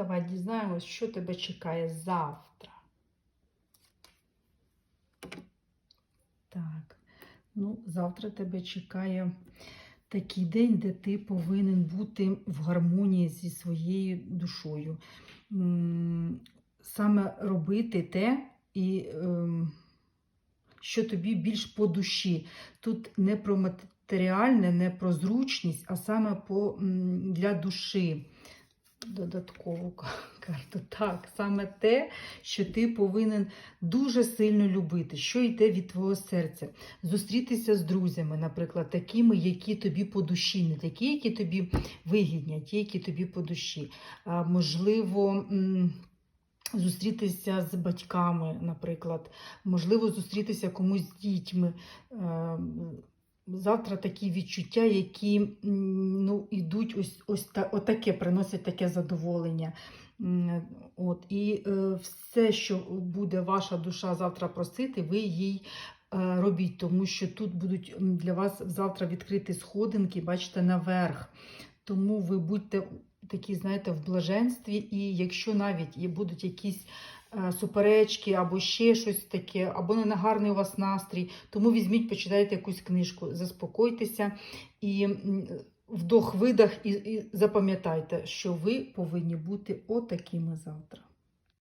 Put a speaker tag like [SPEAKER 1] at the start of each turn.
[SPEAKER 1] Давай дізнаємось, що тебе чекає завтра. Так, ну, завтра тебе чекає такий день, де ти повинен бути в гармонії зі своєю душою. Саме робити те, і, ем, що тобі більш по душі. Тут не про матеріальне, не про зручність, а саме для душі. Додаткову карту. Так, саме те, що ти повинен дуже сильно любити, що йде від твого серця. Зустрітися з друзями, наприклад, такими, які тобі по душі, не такі, які тобі вигідні, а ті, які тобі по душі. А, можливо, зустрітися з батьками, наприклад, можливо, зустрітися комусь з дітьми. Завтра такі відчуття, які ну, ідуть ось, ось та, отаке, приносять таке задоволення. От, і е, все, що буде ваша душа завтра просити, ви їй е, робіть, тому що тут будуть для вас завтра відкриті сходинки, бачите, наверх. Тому ви будьте такі, знаєте, в блаженстві, і якщо навіть будуть якісь суперечки або ще щось таке, або не гарний у вас настрій, тому візьміть, почитайте якусь книжку, заспокойтеся і вдох-видах, і, і запам'ятайте, що ви повинні бути отакими завтра.